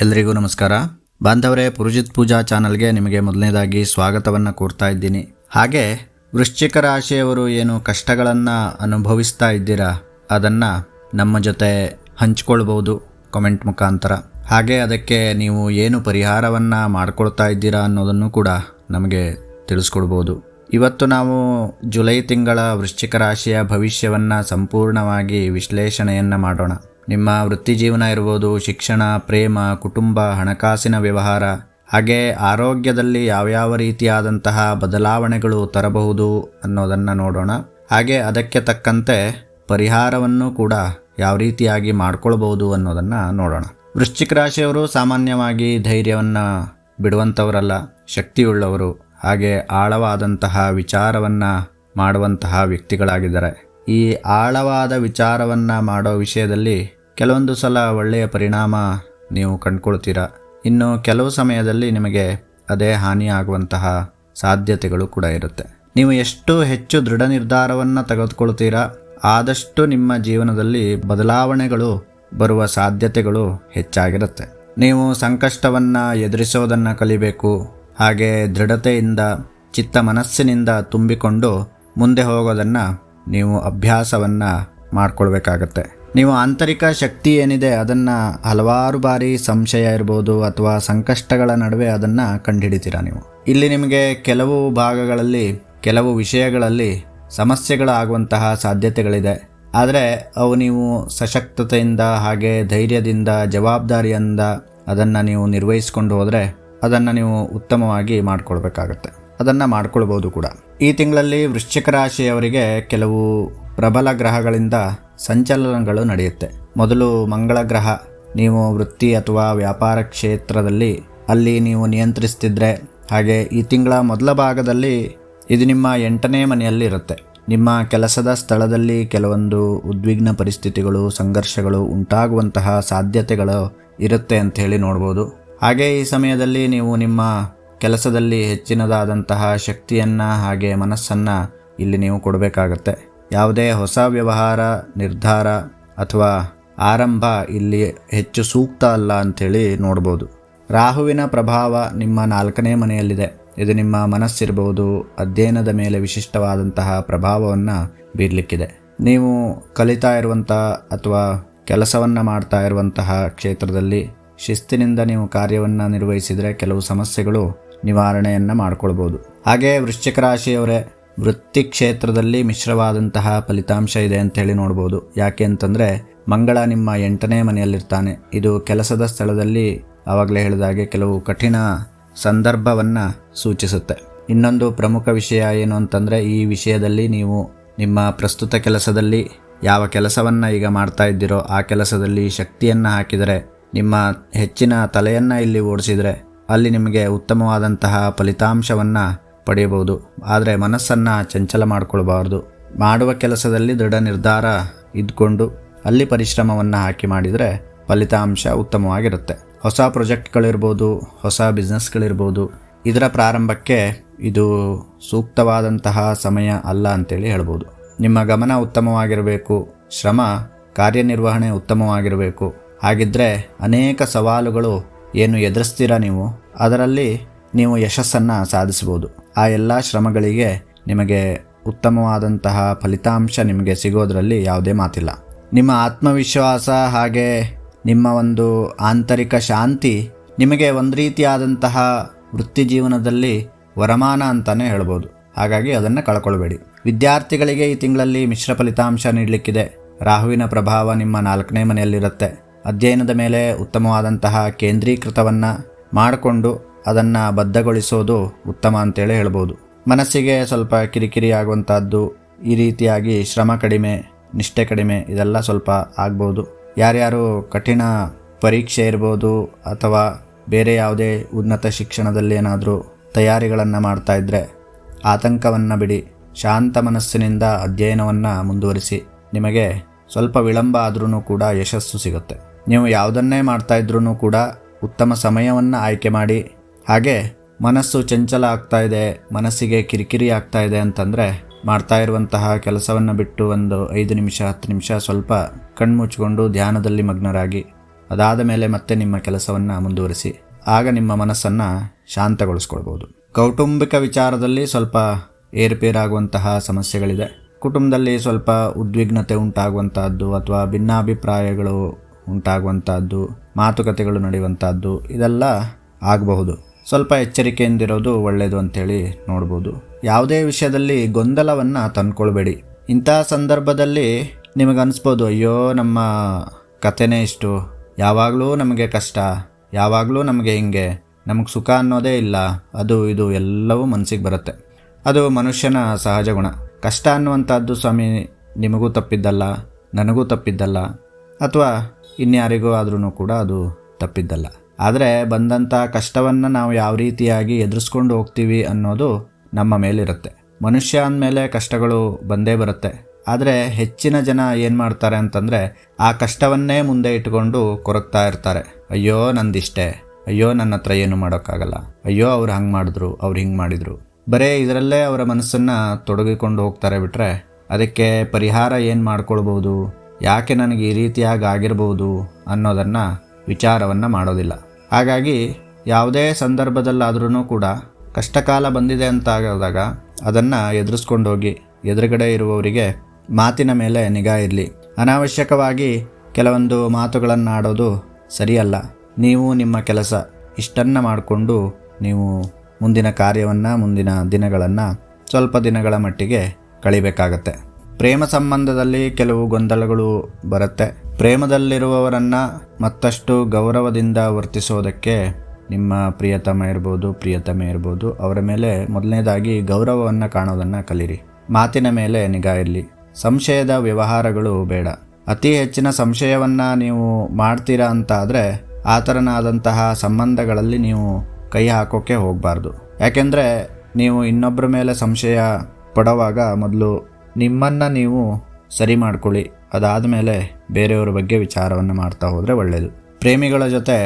ಎಲ್ರಿಗೂ ನಮಸ್ಕಾರ. ಬಾಂಧವರೇ ಪುರುಜಿತ್ ಪೂಜಾ ಚಾನಲ್ಗೆ ನಿಮಗೆ ಮೊದಲನೇದಾಗಿ ಸ್ವಾಗತವನ್ನು ಕೋರ್ತಾ ಇದ್ದೀನಿ. ಹಾಗೆ, ವೃಶ್ಚಿಕ ರಾಶಿಯವರು ಏನು ಕಷ್ಟಗಳನ್ನು ಅನುಭವಿಸ್ತಾ ಇದ್ದೀರಾ? ಅದನ್ನು ನಮ್ಮ ಜೊತೆ ಹಂಚ್ಕೊಳ್ಬೋದು ಕಮೆಂಟ್ ಮುಖಾಂತರ. ಹಾಗೆ, ಅದಕ್ಕೆ ನೀವು ಏನು ಪರಿಹಾರವನ್ನು ಮಾಡ್ಕೊಳ್ತಾ ಇದ್ದೀರಾ ಅನ್ನೋದನ್ನು ಕೂಡ ನಮಗೆ ತಿಳಿಸ್ಕೊಡ್ಬೋದು. ಇವತ್ತು ನಾವು ಜುಲೈ ತಿಂಗಳ ವೃಶ್ಚಿಕ ರಾಶಿಯ ಭವಿಷ್ಯವನ್ನು ಸಂಪೂರ್ಣವಾಗಿ ವಿಶ್ಲೇಷಣೆಯನ್ನು ಮಾಡೋಣ. ನಿಮ್ಮ ವೃತ್ತಿ ಜೀವನ ಇರ್ಬೋದು, ಶಿಕ್ಷಣ, ಪ್ರೇಮ, ಕುಟುಂಬ, ಹಣಕಾಸಿನ ವ್ಯವಹಾರ, ಹಾಗೆ ಆರೋಗ್ಯದಲ್ಲಿ ಯಾವ್ಯಾವ ರೀತಿಯಾದಂತಹ ಬದಲಾವಣೆಗಳು ತರಬಹುದು ಅನ್ನೋದನ್ನು ನೋಡೋಣ. ಹಾಗೆ ಅದಕ್ಕೆ ತಕ್ಕಂತೆ ಪರಿಹಾರವನ್ನು ಕೂಡ ಯಾವ ರೀತಿಯಾಗಿ ಮಾಡ್ಕೊಳ್ಬೋದು ಅನ್ನೋದನ್ನು ನೋಡೋಣ. ವೃಶ್ಚಿಕ ರಾಶಿಯವರು ಸಾಮಾನ್ಯವಾಗಿ ಧೈರ್ಯವನ್ನು ಬಿಡುವಂಥವರಲ್ಲ ಶಕ್ತಿಯುಳ್ಳವರು. ಹಾಗೆ ಆಳವಾದಂತಹ ವಿಚಾರವನ್ನು ಮಾಡುವಂತಹ ವ್ಯಕ್ತಿಗಳಾಗಿದ್ದಾರೆ. ಈ ಆಳವಾದ ವಿಚಾರವನ್ನು ಮಾಡೋ ವಿಷಯದಲ್ಲಿ ಕೆಲವೊಂದು ಸಲ ಒಳ್ಳೆಯ ಪರಿಣಾಮ ನೀವು ಕಂಡುಕೊಳ್ತೀರಾ. ಇನ್ನು ಕೆಲವು ಸಮಯದಲ್ಲಿ ನಿಮಗೆ ಅದೇ ಹಾನಿಯಾಗುವಂತಹ ಸಾಧ್ಯತೆಗಳು ಕೂಡ ಇರುತ್ತೆ. ನೀವು ಎಷ್ಟು ಹೆಚ್ಚು ದೃಢ ನಿರ್ಧಾರವನ್ನು ತೆಗೆದುಕೊಳ್ತೀರಾ, ಆದಷ್ಟು ನಿಮ್ಮ ಜೀವನದಲ್ಲಿ ಬದಲಾವಣೆಗಳು ಬರುವ ಸಾಧ್ಯತೆಗಳು ಹೆಚ್ಚಾಗಿರುತ್ತೆ. ನೀವು ಸಂಕಷ್ಟವನ್ನು ಎದುರಿಸೋದನ್ನು ಕಲಿಬೇಕು, ಹಾಗೆ ದೃಢತೆಯಿಂದ, ಚಿತ್ತ ಮನಸ್ಸಿನಿಂದ ತುಂಬಿಕೊಂಡು ಮುಂದೆ ಹೋಗೋದನ್ನು ನೀವು ಅಭ್ಯಾಸವನ್ನು ಮಾಡ್ಕೊಳ್ಬೇಕಾಗತ್ತೆ. ನೀವು ಆಂತರಿಕ ಶಕ್ತಿ ಏನಿದೆ, ಅದನ್ನು ಹಲವಾರು ಬಾರಿ ಸಂಶಯ ಇರ್ಬೋದು ಅಥವಾ ಸಂಕಷ್ಟಗಳ ನಡುವೆ ಅದನ್ನು ಕಂಡುಹಿಡಿತೀರಾ ನೀವು? ಇಲ್ಲಿ ನಿಮಗೆ ಕೆಲವು ಭಾಗಗಳಲ್ಲಿ, ಕೆಲವು ವಿಷಯಗಳಲ್ಲಿ ಸಮಸ್ಯೆಗಳಾಗುವಂತಹ ಸಾಧ್ಯತೆಗಳಿದೆ. ಆದರೆ ಅವು ನೀವು ಸಶಕ್ತತೆಯಿಂದ ಹಾಗೆ ಧೈರ್ಯದಿಂದ, ಜವಾಬ್ದಾರಿಯಿಂದ ಅದನ್ನು ನೀವು ನಿರ್ವಹಿಸಿಕೊಂಡು ಹೋದರೆ ಅದನ್ನು ನೀವು ಉತ್ತಮವಾಗಿ ಮಾಡಿಕೊಳ್ಬೇಕಾಗತ್ತೆ. ಅದನ್ನು ಮಾಡ್ಕೊಳ್ಬೋದು ಕೂಡ. ಈ ತಿಂಗಳಲ್ಲಿ ವೃಶ್ಚಿಕ ರಾಶಿಯವರಿಗೆ ಕೆಲವು ಪ್ರಬಲ ಗ್ರಹಗಳಿಂದ ಸಂಚಲನಗಳು ನಡೆಯುತ್ತೆ. ಮೊದಲು ಮಂಗಳ ಗ್ರಹ, ನೀವು ವೃತ್ತಿ ಅಥವಾ ವ್ಯಾಪಾರ ಕ್ಷೇತ್ರದಲ್ಲಿ, ಅಲ್ಲಿ ನೀವು ನಿಯಂತ್ರಿಸ್ತಿದ್ರೆ, ಹಾಗೆ ಈ ತಿಂಗಳ ಮೊದಲ ಭಾಗದಲ್ಲಿ ಇದು ನಿಮ್ಮ ಎಂಟನೇ ಮನೆಯಲ್ಲಿ ಇರುತ್ತೆ. ನಿಮ್ಮ ಕೆಲಸದ ಸ್ಥಳದಲ್ಲಿ ಕೆಲವೊಂದು ಉದ್ವಿಗ್ನ ಪರಿಸ್ಥಿತಿಗಳು, ಸಂಘರ್ಷಗಳು ಉಂಟಾಗುವಂತಹ ಸಾಧ್ಯತೆಗಳು ಇರುತ್ತೆ ಅಂತ ಹೇಳಿ ನೋಡ್ಬೋದು. ಹಾಗೆ ಈ ಸಮಯದಲ್ಲಿ ನೀವು ನಿಮ್ಮ ಕೆಲಸದಲ್ಲಿ ಹೆಚ್ಚಿನದಾದಂತಹ ಶಕ್ತಿಯನ್ನು ಹಾಗೆ ಮನಸ್ಸನ್ನು ಇಲ್ಲಿ ನೀವು ಕೊಡಬೇಕಾಗತ್ತೆ. ಯಾವುದೇ ಹೊಸ ವ್ಯವಹಾರ, ನಿರ್ಧಾರ ಅಥವಾ ಆರಂಭ ಇಲ್ಲಿ ಹೆಚ್ಚು ಸೂಕ್ತ ಅಲ್ಲ ಅಂಥೇಳಿ ನೋಡ್ಬೋದು. ರಾಹುವಿನ ಪ್ರಭಾವ ನಿಮ್ಮ ನಾಲ್ಕನೇ ಮನೆಯಲ್ಲಿದೆ. ಇದು ನಿಮ್ಮ ಮನಸ್ಸಿರ್ಬೋದು. ಅಧ್ಯಯನದ ಮೇಲೆ ವಿಶಿಷ್ಟವಾದಂತಹ ಪ್ರಭಾವವನ್ನು ಬೀರಲಿಕ್ಕಿದೆ. ನೀವು ಕಲಿತಾ ಇರುವಂಥ ಅಥವಾ ಕೆಲಸವನ್ನು ಮಾಡ್ತಾ ಇರುವಂತಹ ಕ್ಷೇತ್ರದಲ್ಲಿ ಶಿಸ್ತಿನಿಂದ ನೀವು ಕಾರ್ಯವನ್ನು ನಿರ್ವಹಿಸಿದರೆ ಕೆಲವು ಸಮಸ್ಯೆಗಳು ನಿವಾರಣೆಯನ್ನು ಮಾಡ್ಕೊಳ್ಬೋದು. ಹಾಗೆ ವೃಶ್ಚಿಕ ರಾಶಿಯವರೇ ವೃತ್ತಿ ಕ್ಷೇತ್ರದಲ್ಲಿ ಮಿಶ್ರವಾದಂತಹ ಫಲಿತಾಂಶ ಇದೆ ಅಂತ ಹೇಳಿ ನೋಡ್ಬೋದು. ಯಾಕೆ ಅಂತಂದರೆ, ಮಂಗಳ ನಿಮ್ಮ ಎಂಟನೇ ಮನೆಯಲ್ಲಿರ್ತಾನೆ. ಇದು ಕೆಲಸದ ಸ್ಥಳದಲ್ಲಿ ಆವಾಗಲೇ ಹೇಳಿದಾಗೆ ಕೆಲವು ಕಠಿಣ ಸಂದರ್ಭವನ್ನು ಸೂಚಿಸುತ್ತೆ. ಇನ್ನೊಂದು ಪ್ರಮುಖ ವಿಷಯ ಏನು ಅಂತಂದರೆ, ಈ ವಿಷಯದಲ್ಲಿ ನೀವು ನಿಮ್ಮ ಪ್ರಸ್ತುತ ಕೆಲಸದಲ್ಲಿ ಯಾವ ಕೆಲಸವನ್ನು ಈಗ ಮಾಡ್ತಾ ಇದ್ದೀರೋ, ಆ ಕೆಲಸದಲ್ಲಿ ಶಕ್ತಿಯನ್ನು ಹಾಕಿದರೆ, ನಿಮ್ಮ ಹೆಚ್ಚಿನ ತಲೆಯನ್ನು ಇಲ್ಲಿ ಓಡಿಸಿದರೆ, ಅಲ್ಲಿ ನಿಮಗೆ ಉತ್ತಮವಾದಂತಹ ಫಲಿತಾಂಶವನ್ನು ಪಡೆಯಬಹುದು. ಆದರೆ ಮನಸ್ಸನ್ನು ಚಂಚಲ ಮಾಡಿಕೊಳ್ಬಾರ್ದು. ಮಾಡುವ ಕೆಲಸದಲ್ಲಿ ದೃಢ ನಿರ್ಧಾರ ಇದ್ಕೊಂಡು ಅಲ್ಲಿ ಪರಿಶ್ರಮವನ್ನು ಹಾಕಿ ಮಾಡಿದರೆ ಫಲಿತಾಂಶ ಉತ್ತಮವಾಗಿರುತ್ತೆ. ಹೊಸ ಪ್ರಾಜೆಕ್ಟ್ಗಳಿರ್ಬೋದು, ಹೊಸ ಬಿಸ್ನೆಸ್ಗಳಿರ್ಬೋದು. ಇದರ ಪ್ರಾರಂಭಕ್ಕೆ ಇದು ಸೂಕ್ತವಾದಂತಹ ಸಮಯ ಅಲ್ಲ ಅಂತೇಳಿ ಹೇಳ್ಬೋದು. ನಿಮ್ಮ ಗಮನ ಉತ್ತಮವಾಗಿರಬೇಕು. ಶ್ರಮ, ಕಾರ್ಯನಿರ್ವಹಣೆ ಉತ್ತಮವಾಗಿರಬೇಕು. ಹಾಗಿದ್ದರೆ ಅನೇಕ ಸವಾಲುಗಳು ಏನು ಎದುರಿಸ್ತೀರಾ ನೀವು? ಅದರಲ್ಲಿ ನೀವು ಯಶಸ್ಸನ್ನು ಸಾಧಿಸ್ಬೋದು ಆ ಎಲ್ಲ ಶ್ರಮಗಳಿಗೆ ನಿಮಗೆ ಉತ್ತಮವಾದಂತಹ ಫಲಿತಾಂಶ ನಿಮಗೆ ಸಿಗೋದರಲ್ಲಿ ಯಾವುದೇ ಮಾತಿಲ್ಲ. ನಿಮ್ಮ ಆತ್ಮವಿಶ್ವಾಸ ಹಾಗೆ ನಿಮ್ಮ ಒಂದು ಆಂತರಿಕ ಶಾಂತಿ ನಿಮಗೆ ಒಂದು ರೀತಿಯಾದಂತಹ ವೃತ್ತಿ ಜೀವನದಲ್ಲಿ ವರಮಾನ ಅಂತಲೇ ಹೇಳ್ಬೋದು. ಹಾಗಾಗಿ ಅದನ್ನು ಕಳ್ಕೊಳ್ಬೇಡಿ. ವಿದ್ಯಾರ್ಥಿಗಳಿಗೆ ಈ ತಿಂಗಳಲ್ಲಿ ಮಿಶ್ರ ಫಲಿತಾಂಶ ನೀಡಲಿಕ್ಕಿದೆ. ರಾಹುವಿನ ಪ್ರಭಾವ ನಿಮ್ಮ ನಾಲ್ಕನೇ ಮನೆಯಲ್ಲಿರುತ್ತೆ. ಅಧ್ಯಯನದ ಮೇಲೆ ಉತ್ತಮವಾದಂತಹ ಕೇಂದ್ರೀಕೃತವನ್ನು ಮಾಡಿಕೊಂಡು ಅದನ್ನು ಬದ್ಧಗೊಳಿಸೋದು ಉತ್ತಮ ಅಂತೇಳಿ ಹೇಳ್ಬೋದು. ಮನಸ್ಸಿಗೆ ಸ್ವಲ್ಪ ಕಿರಿಕಿರಿ ಆಗುವಂಥದ್ದು ಈ ರೀತಿಯಾಗಿ ಶ್ರಮ ಕಡಿಮೆ, ನಿಷ್ಠೆ ಕಡಿಮೆ, ಇದೆಲ್ಲ ಸ್ವಲ್ಪ ಆಗ್ಬೋದು. ಯಾರ್ಯಾರು ಕಠಿಣ ಪರೀಕ್ಷೆ ಇರ್ಬೋದು ಅಥವಾ ಬೇರೆ ಯಾವುದೇ ಉನ್ನತ ಶಿಕ್ಷಣದಲ್ಲಿ ಏನಾದರೂ ತಯಾರಿಗಳನ್ನು ಮಾಡ್ತಾ ಇದ್ದರೆ ಆತಂಕವನ್ನು ಬಿಡಿ, ಶಾಂತ ಮನಸ್ಸಿನಿಂದ ಅಧ್ಯಯನವನ್ನು ಮುಂದುವರಿಸಿ. ನಿಮಗೆ ಸ್ವಲ್ಪ ವಿಳಂಬ ಆದ್ರೂ ಕೂಡ ಯಶಸ್ಸು ಸಿಗುತ್ತೆ. ನೀವು ಯಾವುದನ್ನೇ ಮಾಡ್ತಾ ಇದ್ರೂ ಕೂಡ ಉತ್ತಮ ಸಮಯವನ್ನು ಆಯ್ಕೆ ಮಾಡಿ ಹಾಗೆ ಮನಸ್ಸು ಚಂಚಲ ಆಗ್ತಾ ಇದೆ, ಮನಸ್ಸಿಗೆ ಕಿರಿಕಿರಿ ಆಗ್ತಾ ಇದೆ ಅಂತಂದರೆ ಮಾಡ್ತಾ ಇರುವಂತಹ ಕೆಲಸವನ್ನು ಬಿಟ್ಟು ಒಂದು ಐದು ನಿಮಿಷ, ಹತ್ತು ನಿಮಿಷ ಸ್ವಲ್ಪ ಕಣ್ಮುಚ್ಕೊಂಡು ಧ್ಯಾನದಲ್ಲಿ ಮಗ್ನರಾಗಿ, ಅದಾದ ಮೇಲೆ ಮತ್ತೆ ನಿಮ್ಮ ಕೆಲಸವನ್ನು ಮುಂದುವರಿಸಿ, ಆಗ ನಿಮ್ಮ ಮನಸ್ಸನ್ನು ಶಾಂತಗೊಳಿಸ್ಕೊಳ್ಬೋದು. ಕೌಟುಂಬಿಕ ವಿಚಾರದಲ್ಲಿ ಸ್ವಲ್ಪ ಏರುಪೇರಾಗುವಂತಹ ಸಮಸ್ಯೆಗಳಿದೆ. ಕುಟುಂಬದಲ್ಲಿ ಸ್ವಲ್ಪ ಉದ್ವಿಗ್ನತೆ ಉಂಟಾಗುವಂತಹದ್ದು ಅಥವಾ ಭಿನ್ನಾಭಿಪ್ರಾಯಗಳು ಉಂಟಾಗುವಂತಹದ್ದು, ಮಾತುಕತೆಗಳು ನಡೆಯುವಂತಹದ್ದು, ಇದೆಲ್ಲ ಆಗಬಹುದು. ಸ್ವಲ್ಪ ಎಚ್ಚರಿಕೆಯಿಂದಿರೋದು ಒಳ್ಳೆಯದು ಅಂಥೇಳಿ ನೋಡ್ಬೋದು. ಯಾವುದೇ ವಿಷಯದಲ್ಲಿ ಗೊಂದಲವನ್ನು ತಂದ್ಕೊಳ್ಬೇಡಿ. ಇಂಥ ಸಂದರ್ಭದಲ್ಲಿ ನಿಮಗೆ ಅನಿಸ್ಬೋದು, ಅಯ್ಯೋ, ನಮ್ಮ ಕಥೆನೇ ಇಷ್ಟು. ಯಾವಾಗಲೂ ನಮಗೆ ಕಷ್ಟ. ಯಾವಾಗಲೂ ನಮಗೆ ಹಿಂಗೆ. ನಮಗೆ ಸುಖ ಅನ್ನೋದೇ ಇಲ್ಲ. ಅದು, ಇದು ಎಲ್ಲವೂ ಮನಸ್ಸಿಗೆ ಬರುತ್ತೆ. ಅದು ಮನುಷ್ಯನ ಸಹಜ ಗುಣ. ಕಷ್ಟ ಅನ್ನುವಂಥದ್ದು ಸ್ವಾಮಿ, ನಿಮಗೂ ತಪ್ಪಿದ್ದಲ್ಲ. ನನಗೂ ತಪ್ಪಿದ್ದಲ್ಲ. ಅಥವಾ ಇನ್ಯಾರಿಗೂ ಆದ್ರೂ ಕೂಡ ಅದು ತಪ್ಪಿದ್ದಲ್ಲ. ಆದರೆ ಬಂದಂಥ ಕಷ್ಟವನ್ನು ನಾವು ಯಾವ ರೀತಿಯಾಗಿ ಎದುರಿಸ್ಕೊಂಡು ಹೋಗ್ತೀವಿ ಅನ್ನೋದು ನಮ್ಮ ಮೇಲಿರುತ್ತೆ. ಮನುಷ್ಯ ಅಂದಮೇಲೆ ಕಷ್ಟಗಳು ಬಂದೇ ಬರುತ್ತೆ. ಆದರೆ ಹೆಚ್ಚಿನ ಜನ ಏನು ಮಾಡ್ತಾರೆ ಅಂತಂದರೆ ಆ ಕಷ್ಟವನ್ನೇ ಮುಂದೆ ಇಟ್ಕೊಂಡು ಕೊರಗ್ತಾ ಇರ್ತಾರೆ. ಅಯ್ಯೋ ನಂದಿಷ್ಟೇ. ಅಯ್ಯೋ ನನ್ನ ಹತ್ರ ಏನು ಮಾಡೋಕ್ಕಾಗಲ್ಲ. ಅಯ್ಯೋ ಅವ್ರು ಹಂಗೆ ಮಾಡಿದ್ರು, ಅವ್ರು ಹಿಂಗೆ ಮಾಡಿದರು. ಬರೀ ಇದರಲ್ಲೇ ಅವರ ಮನಸ್ಸನ್ನು ತೊಡಗಿಕೊಂಡು ಹೋಗ್ತಾರೆ ಬಿಟ್ಟರೆ ಅದಕ್ಕೆ ಪರಿಹಾರ ಏನು ಮಾಡ್ಕೊಳ್ಬೋದು ಯಾಕೆ ನನಗೆ ಈ ರೀತಿಯಾಗಿ ಆಗಿರ್ಬೋದು ಅನ್ನೋದನ್ನು ವಿಚಾರವನ್ನು ಮಾಡೋದಿಲ್ಲ. ಹಾಗಾಗಿ ಯಾವುದೇ ಸಂದರ್ಭದಲ್ಲಾದ್ರೂ ಕೂಡ ಕಷ್ಟಕಾಲ ಬಂದಿದೆ ಅಂತ ಆಗೋದಾಗ ಅದನ್ನು ಎದುರಿಸ್ಕೊಂಡು ಹೋಗಿ ಎದುರುಗಡೆ ಇರುವವರಿಗೆ ಮಾತಿನ ಮೇಲೆ ನಿಗಾ ಇರಲಿ. ಅನಾವಶ್ಯಕವಾಗಿ ಕೆಲವೊಂದು ಮಾತುಗಳನ್ನು ಆಡೋದು ಸರಿಯಲ್ಲ. ನೀವು ನಿಮ್ಮ ಕೆಲಸ ಇಷ್ಟನ್ನು ಮಾಡಿಕೊಂಡು ನೀವು ಮುಂದಿನ ಕಾರ್ಯವನ್ನು, ಮುಂದಿನ ದಿನಗಳನ್ನು ಸ್ವಲ್ಪ ದಿನಗಳ ಮಟ್ಟಿಗೆ ಕಳಿಬೇಕಾಗತ್ತೆ. ಪ್ರೇಮ ಸಂಬಂಧದಲ್ಲಿ ಕೆಲವು ಗೊಂದಲಗಳು ಬರುತ್ತೆ. ಪ್ರೇಮದಲ್ಲಿರುವವರನ್ನು ಮತ್ತಷ್ಟು ಗೌರವದಿಂದ ವರ್ತಿಸೋದಕ್ಕೆ ನಿಮ್ಮ ಪ್ರಿಯತಮ ಇರ್ಬೋದು, ಪ್ರಿಯತಮೆ ಇರ್ಬೋದು, ಅವರ ಮೇಲೆ ಮೊದಲನೇದಾಗಿ ಗೌರವವನ್ನು ಕಾಣೋದನ್ನು ಕಲಿರಿ. ಮಾತಿನ ಮೇಲೆ ನಿಗಾ ಇರಲಿ. ಸಂಶಯದ ವ್ಯವಹಾರಗಳು ಬೇಡ. ಅತಿ ಹೆಚ್ಚಿನ ಸಂಶಯವನ್ನು ನೀವು ಮಾಡ್ತೀರಾ ಅಂತ ಆದರೆ ಆ ಥರನಾದಂತಹ ಸಂಬಂಧಗಳಲ್ಲಿ ನೀವು ಕೈ ಹಾಕೋಕ್ಕೆ ಹೋಗಬಾರ್ದು. ಯಾಕೆಂದರೆ ನೀವು ಇನ್ನೊಬ್ಬರ ಮೇಲೆ ಸಂಶಯ ಪಡುವಾಗ ಮೊದಲು ನಿಮ್ಮನ್ನು ನೀವು ಸರಿ ಮಾಡ್ಕೊಳ್ಳಿ. ಅದಾದ ಮೇಲೆ ಬೇರೆಯವರ ಬಗ್ಗೆ ವಿಚಾರವನ್ನು ಮಾಡ್ತಾ ಹೋದರೆ ಒಳ್ಳೆಯದು ಪ್ರೇಮಿಗಳ ಜೊತೆ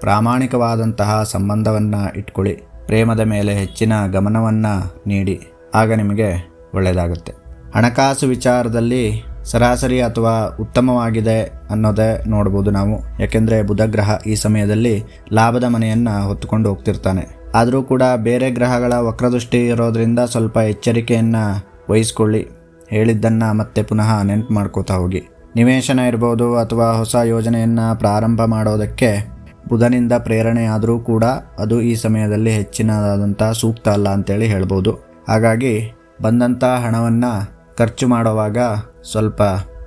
ಪ್ರಾಮಾಣಿಕವಾದಂತಹ ಸಂಬಂಧವನ್ನು ಇಟ್ಕೊಳ್ಳಿ. ಪ್ರೇಮದ ಮೇಲೆ ಹೆಚ್ಚಿನ ಗಮನವನ್ನು ನೀಡಿ. ಆಗ ನಿಮಗೆ ಒಳ್ಳೆಯದಾಗುತ್ತೆ ಹಣಕಾಸು ವಿಚಾರದಲ್ಲಿ ಸರಾಸರಿ ಅಥವಾ ಉತ್ತಮವಾಗಿದೆ ಅನ್ನೋದೇ ನೋಡ್ಬೋದು ನಾವು. ಯಾಕೆಂದರೆ ಬುಧಗ್ರಹ ಈ ಸಮಯದಲ್ಲಿ ಲಾಭದ ಮನೆಯನ್ನು ಹೊತ್ತುಕೊಂಡು ಹೋಗ್ತಿರ್ತಾನೆ. ಆದರೂ ಕೂಡ ಬೇರೆ ಗ್ರಹಗಳ ವಕ್ರದೃಷ್ಟಿ ಇರೋದರಿಂದ ಸ್ವಲ್ಪ ಎಚ್ಚರಿಕೆಯನ್ನು ವಹಿಸ್ಕೊಳ್ಳಿ. ಹೇಳಿದ್ದನ್ನು ಮತ್ತೆ ಪುನಃ ನೆನಪು ಮಾಡ್ಕೋತಾ ಹೋಗಿ. ನಿವೇಶನ ಇರ್ಬೋದು ಅಥವಾ ಹೊಸ ಯೋಜನೆಯನ್ನು ಪ್ರಾರಂಭ ಮಾಡೋದಕ್ಕೆ ಬುಧನಿಂದ ಪ್ರೇರಣೆ ಆದರೂ ಕೂಡ ಅದು ಈ ಸಮಯದಲ್ಲಿ ಹೆಚ್ಚಿನದಾದಂಥ ಸೂಕ್ತ ಅಲ್ಲ ಅಂತೇಳಿ ಹೇಳ್ಬೋದು. ಹಾಗಾಗಿ ಬಂದಂಥ ಹಣವನ್ನು ಖರ್ಚು ಮಾಡುವಾಗ ಸ್ವಲ್ಪ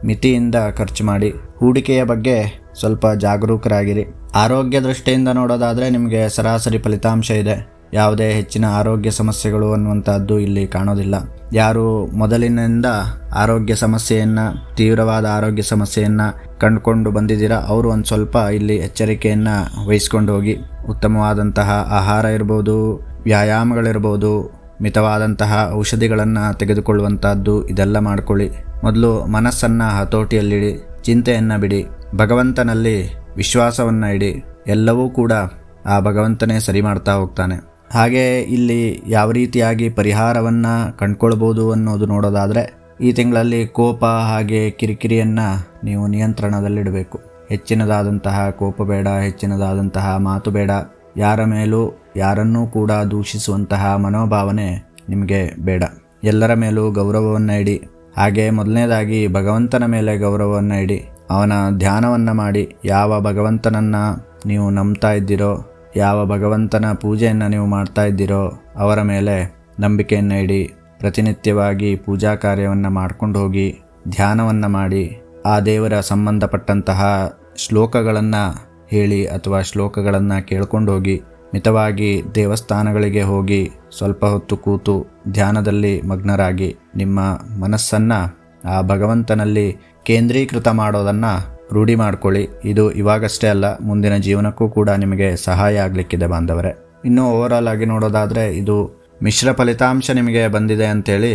ಮಿತಿಯಿಂದ ಖರ್ಚು ಮಾಡಿ, ಹೂಡಿಕೆಯ ಬಗ್ಗೆ ಸ್ವಲ್ಪ ಜಾಗರೂಕರಾಗಿರಿ. ಆರೋಗ್ಯ ದೃಷ್ಟಿಯಿಂದ ನೋಡೋದಾದರೆ ನಿಮಗೆ ಸರಾಸರಿ ಫಲಿತಾಂಶ ಇದೆ. ಯಾವುದೇ ಹೆಚ್ಚಿನ ಆರೋಗ್ಯ ಸಮಸ್ಯೆಗಳು ಅನ್ನುವಂಥದ್ದು ಇಲ್ಲಿ ಕಾಣೋದಿಲ್ಲ. ಯಾರು ಮೊದಲಿನಿಂದ ಆರೋಗ್ಯ ಸಮಸ್ಯೆಯನ್ನು, ತೀವ್ರವಾದ ಆರೋಗ್ಯ ಸಮಸ್ಯೆಯನ್ನು ಕಂಡುಕೊಂಡು ಬಂದಿದ್ದೀರಾ, ಅವರು ಒಂದು ಸ್ವಲ್ಪ ಇಲ್ಲಿ ಎಚ್ಚರಿಕೆಯನ್ನು ವಹಿಸ್ಕೊಂಡು ಹೋಗಿ. ಉತ್ತಮವಾದಂತಹ ಆಹಾರ ಇರ್ಬೋದು, ವ್ಯಾಯಾಮಗಳಿರ್ಬೋದು, ಮಿತವಾದಂತಹ ಔಷಧಿಗಳನ್ನು ತೆಗೆದುಕೊಳ್ಳುವಂಥದ್ದು ಇದೆಲ್ಲ ಮಾಡ್ಕೊಳ್ಳಿ. ಮೊದಲು ಮನಸ್ಸನ್ನು ಹತೋಟಿಯಲ್ಲಿಡಿ, ಚಿಂತೆಯನ್ನು ಬಿಡಿ, ಭಗವಂತನಲ್ಲಿ ವಿಶ್ವಾಸವನ್ನು ಇಡಿ, ಎಲ್ಲವೂ ಕೂಡ ಆ ಭಗವಂತನೇ ಸರಿ ಮಾಡ್ತಾ ಹೋಗ್ತಾನೆ. ಹಾಗೆ ಇಲ್ಲಿ ಯಾವ ರೀತಿಯಾಗಿ ಪರಿಹಾರವನ್ನು ಕಂಡುಕೊಳ್ಬೋದು ಅನ್ನೋದು ನೋಡೋದಾದರೆ, ಈ ತಿಂಗಳಲ್ಲಿ ಕೋಪ ಹಾಗೆ ಕಿರಿಕಿರಿಯನ್ನು ನೀವು ನಿಯಂತ್ರಣದಲ್ಲಿಡಬೇಕು. ಹೆಚ್ಚಿನದಾದಂತಹ ಕೋಪ ಬೇಡ, ಹೆಚ್ಚಿನದಾದಂತಹ ಮಾತು ಬೇಡ. ಯಾರ ಮೇಲೂ, ಯಾರನ್ನೂ ಕೂಡ ದೂಷಿಸುವಂತಹ ಮನೋಭಾವನೆ ನಿಮಗೆ ಬೇಡ. ಎಲ್ಲರ ಮೇಲೂ ಗೌರವವನ್ನು ಇಡಿ. ಹಾಗೆ ಮೊದಲನೇದಾಗಿ ಭಗವಂತನ ಮೇಲೆ ಗೌರವವನ್ನು ಇಡಿ. ಅವನ ಧ್ಯಾನವನ್ನು ಮಾಡಿ. ಯಾವ ಭಗವಂತನನ್ನು ನೀವು ನಂಬ್ತಾ ಇದ್ದೀರೋ ಯಾವ ಭಗವಂತನ ಪೂಜೆಯನ್ನು ನೀವು ಮಾಡ್ತಾ ಇದ್ದೀರೋ ಅವರ ಮೇಲೆ ನಂಬಿಕೆಯನ್ನು ಇಡಿ, ಪ್ರತಿನಿತ್ಯವಾಗಿ ಪೂಜಾ ಕಾರ್ಯವನ್ನು ಮಾಡ್ಕೊಂಡು ಹೋಗಿ, ಧ್ಯಾನವನ್ನು ಮಾಡಿ, ಆ ದೇವರ ಸಂಬಂಧಪಟ್ಟಂತಹ ಶ್ಲೋಕಗಳನ್ನು ಹೇಳಿ ಅಥವಾ ಶ್ಲೋಕಗಳನ್ನು ಕೇಳ್ಕೊಂಡು ಹೋಗಿ, ಮಿತವಾಗಿ ದೇವಸ್ಥಾನಗಳಿಗೆ ಹೋಗಿ ಸ್ವಲ್ಪ ಹೊತ್ತು ಕೂತು ಧ್ಯಾನದಲ್ಲಿ ಮಗ್ನರಾಗಿ ನಿಮ್ಮ ಮನಸ್ಸನ್ನು ಆ ಭಗವಂತನಲ್ಲಿ ಕೇಂದ್ರೀಕೃತ ಮಾಡೋದನ್ನು ರೂಢಿ ಮಾಡ್ಕೊಳ್ಳಿ. ಇದು ಇವಾಗಷ್ಟೇ ಅಲ್ಲ, ಮುಂದಿನ ಜೀವನಕ್ಕೂ ಕೂಡ ನಿಮಗೆ ಸಹಾಯ ಆಗಲಿಕ್ಕಿದೆ ಬಾಂಧವರೇ. ಇನ್ನು ಓವರಾಲ್ ಆಗಿ ನೋಡೋದಾದರೆ ಇದು ಮಿಶ್ರ ಫಲಿತಾಂಶ ನಿಮಗೆ ಬಂದಿದೆ ಅಂತೇಳಿ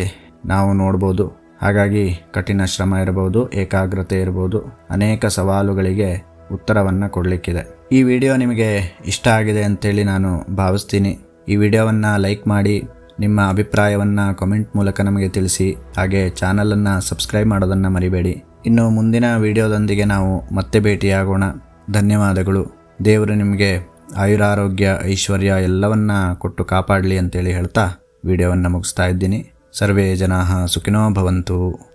ನಾವು ನೋಡ್ಬೋದು. ಹಾಗಾಗಿ ಕಠಿಣ ಶ್ರಮ ಇರಬಹುದು ಏಕಾಗ್ರತೆ ಇರ್ಬೋದು, ಅನೇಕ ಸವಾಲುಗಳಿಗೆ ಉತ್ತರವನ್ನು ಕೊಡಲಿಕ್ಕಿದೆ. ಈ ವಿಡಿಯೋ ನಿಮಗೆ ಇಷ್ಟ ಆಗಿದೆ ಅಂತೇಳಿ ನಾನು ಭಾವಿಸ್ತೀನಿ. ಈ ವಿಡಿಯೋವನ್ನು ಲೈಕ್ ಮಾಡಿ, ನಿಮ್ಮ ಅಭಿಪ್ರಾಯವನ್ನು ಕಮೆಂಟ್ ಮೂಲಕ ನಮಗೆ ತಿಳಿಸಿ, ಹಾಗೆ ಚಾನಲನ್ನು ಸಬ್ಸ್ಕ್ರೈಬ್ ಮಾಡೋದನ್ನು ಮರಿಬೇಡಿ. ಇನ್ನು ಮುಂದಿನ ವಿಡಿಯೋದೊಂದಿಗೆ ನಾವು ಮತ್ತೆ ಭೇಟಿಯಾಗೋಣ. ಧನ್ಯವಾದಗಳು. ದೇವರು ನಿಮಗೆ ಆಯುರಾರೋಗ್ಯ, ಐಶ್ವರ್ಯ ಎಲ್ಲವನ್ನ ಕೊಟ್ಟು ಕಾಪಾಡಲಿ ಅಂತೇಳಿ ಹೇಳ್ತಾ ವಿಡಿಯೋವನ್ನು ಮುಗಿಸ್ತಾ ಇದ್ದೀನಿ. ಸರ್ವೇ ಜನಾ ಸುಖಿನೋ ಭವಂತು.